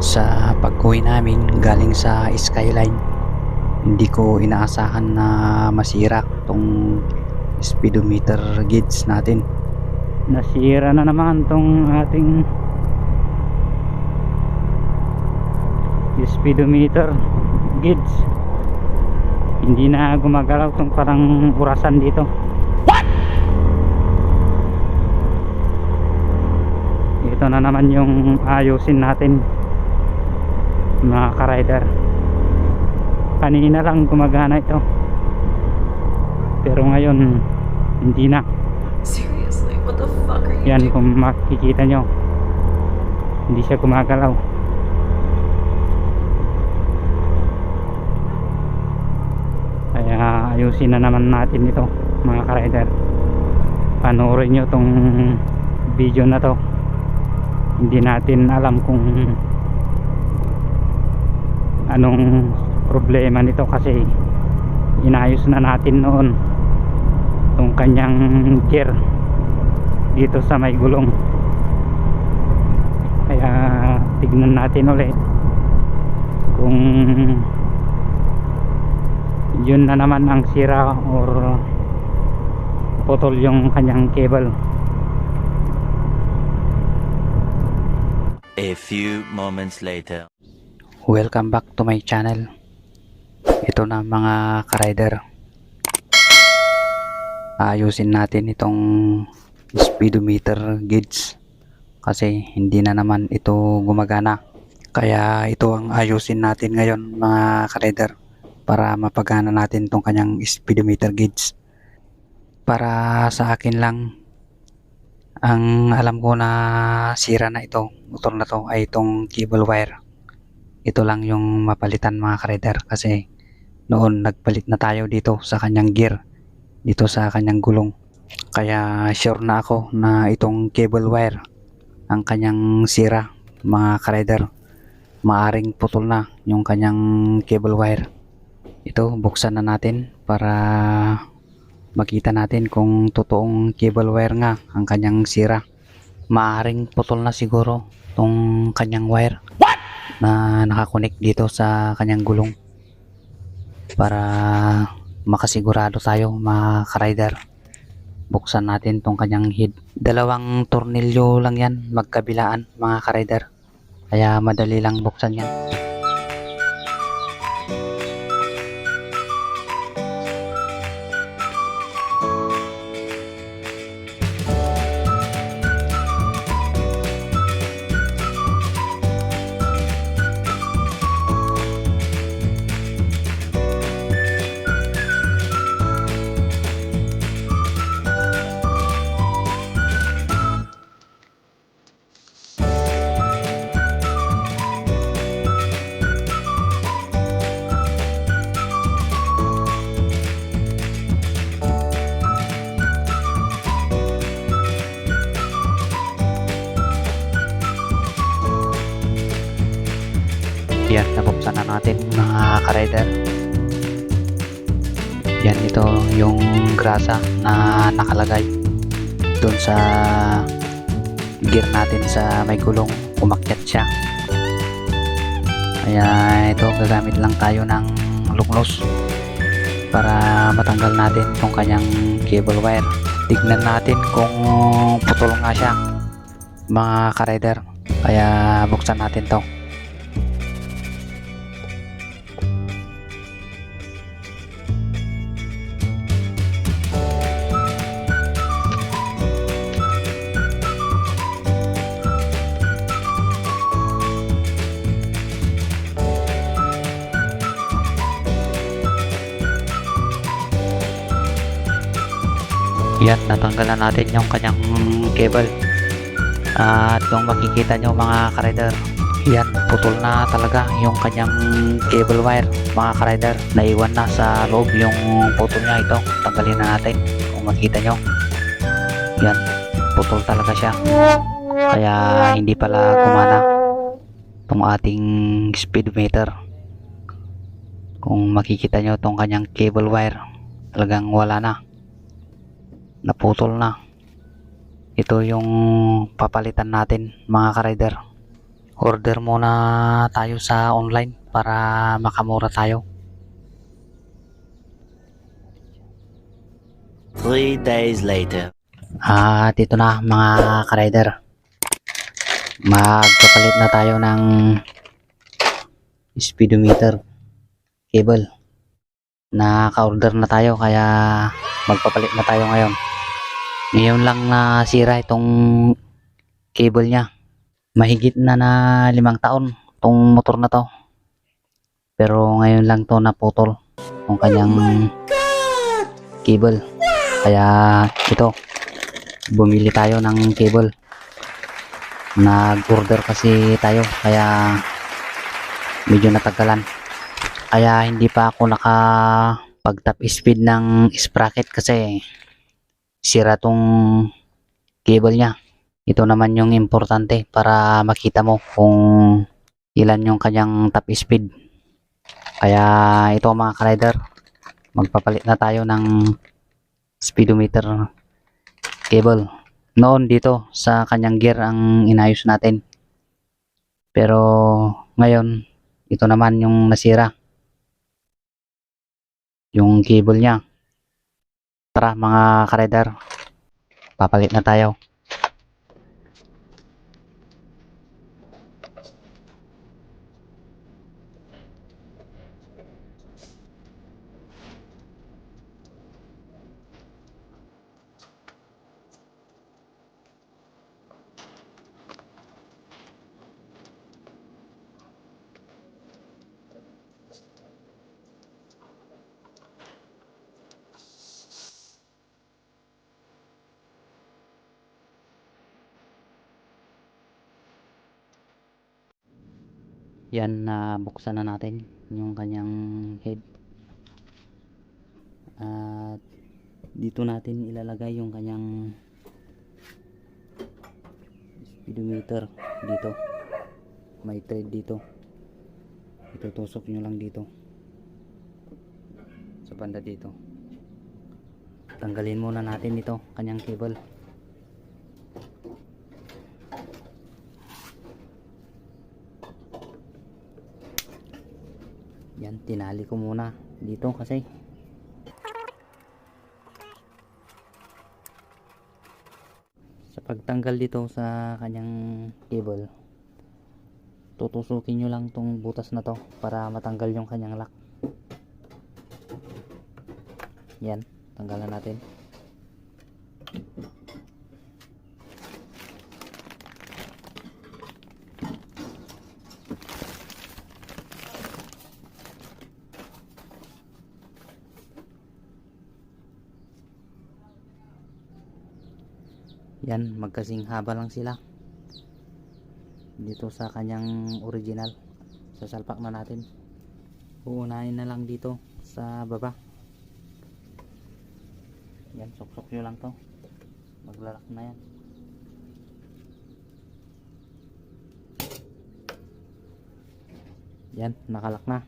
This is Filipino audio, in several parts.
Sa pag-uwi namin galing sa Skyline, hindi ko inaasahan na masira tong speedometer gauge natin. nasira na naman tong ating speedometer gauge. Hindi na gumagalaw tong parang urasan dito. Ito na naman yung ayusin natin mga ka-rider. Kanina lang gumagana ito. Pero ngayon hindi na. Seriously, what the fuck are you yan doing? kung makikita nyo hindi siya gumagalaw. Kaya ayusin na naman natin ito mga ka-rider. Panoorin nyo tong video na to. Hindi natin alam kung anong problema nito kasi inayos na natin noon itong kanyang gear dito sa may gulong kaya tignan natin ulit kung yun na naman ang sira or putol yung kanyang cable A few moments later. Welcome back to my channel. Ito na mga ka-rider. Ayusin natin itong speedometer gauge kasi hindi na naman ito gumagana. Kaya ito ang ayusin natin ngayon mga ka-rider para mapagana natin itong kanyang speedometer gauge. Para sa akin lang ang alam ko na sira na ito, motor na to ay itong cable wire ito lang yung mapalitan mga ka-rider kasi noon nagpalit na tayo dito sa kanyang gear dito sa kanyang gulong. Kaya sure na ako na itong cable wire ang kanyang sira mga ka-rider maaring putol na yung kanyang cable wire. Ito buksan na natin para makita natin kung totoong cable wire nga ang kanyang sira. Maaring putol na siguro tong kanyang wire na nakakonect dito sa kanyang gulong para makasigurado tayo mga ka-rider buksan natin tong kanyang head. Dalawang tornilyo lang yan magkabilaan mga ka-rider. Kaya madali lang buksan Yan, mga ka-rider. Yan, ito yung grasa na nakalagay doon sa gear natin sa may gulong. Umakyat siya. Kaya ito, gagamit lang tayo ng luklos para matanggal natin tong kanyang cable wire. Tignan natin kung putol nga siya mga ka-rider. Kaya buksan natin to. Yan, natanggalan natin yung kanyang cable. At kung makikita nyo mga ka-rider, yan, putol na talaga yung kanyang cable wire mga ka-rider. Naiwan na sa loob yung putol niya ito. Tanggalin na natin kung makita nyo. Yan, putol talaga siya. Kaya hindi pala gumana itong ating speedometer. Kung makikita nyo itong kanyang cable wire, talagang wala na naputol na ito yung papalitan natin mga ka-rider order muna tayo sa online para makamura tayo. Three days later. At ito na mga ka-rider. Magpapalit na tayo ng speedometer cable. Naka-order na tayo kaya magpapalit na tayo ngayon. Ngayon lang nasira itong cable niya. Mahigit na na limang taon itong motor na to. Pero ngayon lang to naputol yung kanyang cable. Kaya ito, bumili tayo ng cable. Nag-order kasi tayo kaya medyo natagalan. Kaya hindi pa ako naka pag top speed ng sprocket kasi sira tong cable niya. Ito naman yung importante para makita mo kung ilan yung kanyang top speed. Kaya ito mga ka-rider, magpapalit na tayo ng speedometer cable. Noon dito sa kanyang gear ang inayos natin. Pero ngayon, ito naman yung nasira. Yung cable niya. Tara mga ka-rider, papalit na tayo. Yan na buksan na natin yung kanyang head. At dito natin ilalagay yung kanyang speedometer dito. May thread dito. Itutusok nyo lang dito. Sa banda dito. Tanggalin muna natin ito, kanyang cable. Yan, tinali ko muna dito kasi. Sa pagtanggal dito sa kanyang cable tutusukin nyo lang tong butas na to para matanggal yung kanyang lock. Yan, tanggalan natin yan, magkasing haba lang sila. Dito sa kanyang original. Sasalpak na natin. Uunahin na lang dito sa baba. Yan suksok nyo lang to. Maglalak na yan. Yan nakalak na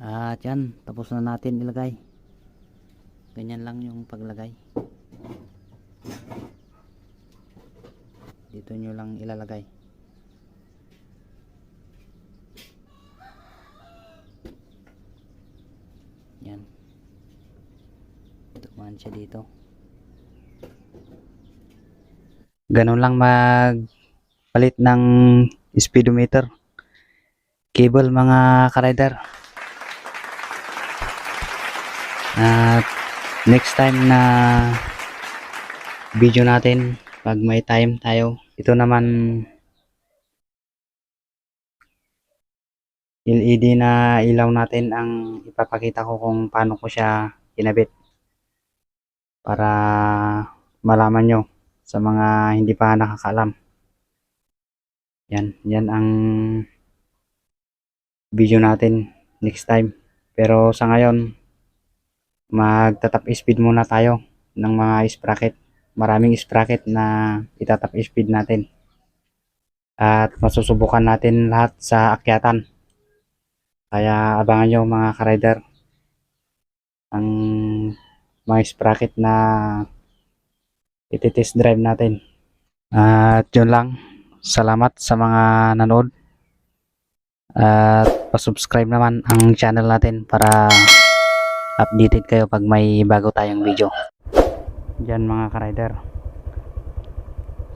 At yan, tapos na natin ilagay. Ganyan lang yung paglagay. Dito nyo lang ilalagay. Yan. Tumaan siya dito. Ganun lang mag palit ng speedometer. Cable mga ka-rider. At next time na video natin pag may time tayo ito naman LED na ilaw natin ang ipapakita ko kung paano ko siya kinabit para malaman nyo sa mga hindi pa nakakaalam. Yan, yan ang video natin next time. Pero sa ngayon, magtatap speed muna tayo ng mga sprocket. Maraming sprocket na itatap speed natin. At masusubukan natin lahat sa akyatan. Kaya abangan nyo mga ka-rider ang mga sprocket na iti-test drive natin. At yun lang. Salamat sa mga nanood. At pa-subscribe naman ang channel natin para updated kayo pag may bago tayong video. Yan mga ka-rider.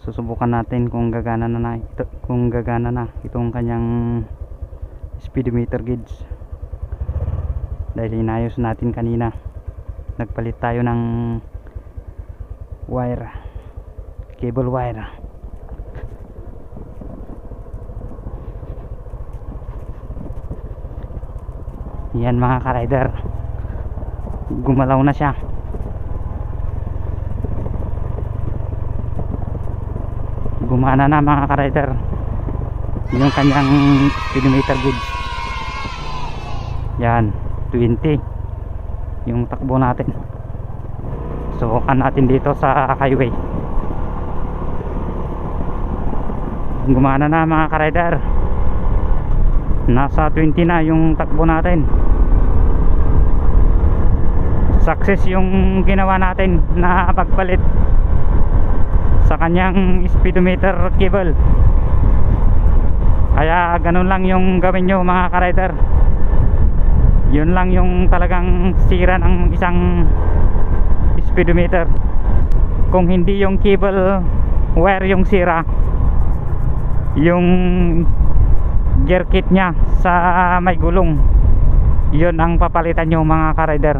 Susubukan natin kung gagana na, na ito, kung gagana na itong kanyang speedometer gauge. Dahil inayos natin kanina. Nagpalit tayo ng wire. Cable wire. Yan mga ka-rider. Gumalaw na siya. gumana na mga ka-rider. Yung kanyang speedometer gauge yan 20 yung takbo natin. Subukan natin dito sa highway. Gumana na mga ka-rider. Nasa 20 na yung takbo natin success yung ginawa natin na pagpalit sa kanyang speedometer cable. Kaya ganun lang yung gawin nyo mga ka-rider. Yun lang yung talagang sira ng isang speedometer. Kung hindi yung cable wire yung sira yung gear kit nya sa may gulong yun ang papalitan nyo mga ka-rider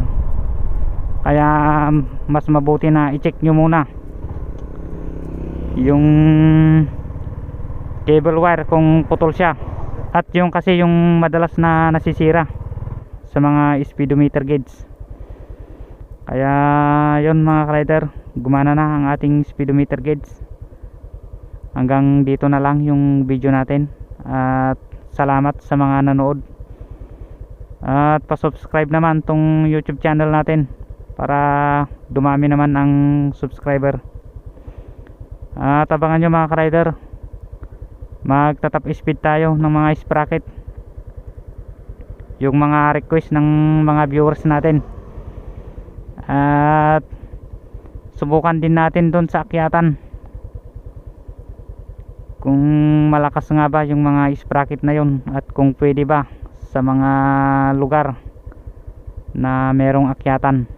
kaya mas mabuti na i-check nyo muna yung cable wire kung putol siya. At yung kasi yung madalas na nasisira sa mga speedometer gauge. Kaya yon mga rider gumana na ang ating speedometer gauge. Hanggang dito na lang yung video natin. At salamat sa mga nanood. At pa-subscribe naman tong YouTube channel natin para dumami naman ang subscriber. At abangan nyo mga ka-rider. Magtatap speed tayo ng mga sprocket yung mga request ng mga viewers natin. At subukan din natin doon sa akyatan. Kung malakas nga ba yung mga sprocket na yun at kung pwede ba sa mga lugar na merong akyatan